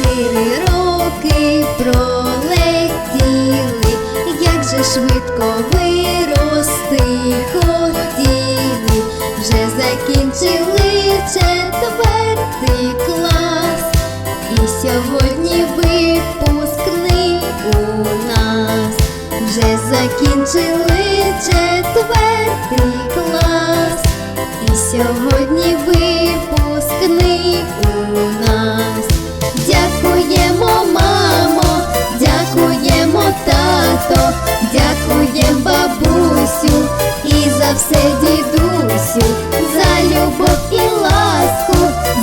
чотири роки пролетіли, як же швидко вирости хотіли, вже закінчили четвертий клас, і сьогодні випускний у нас, вже закінчили четвертий клас, і сьогодні випускний у нас. Тато, дякуєм бабусю, і за все дідусю, за любов і ласку,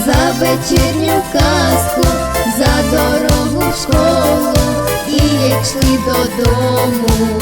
за вечірню казку, за дорогу в школу, і як йшли додому,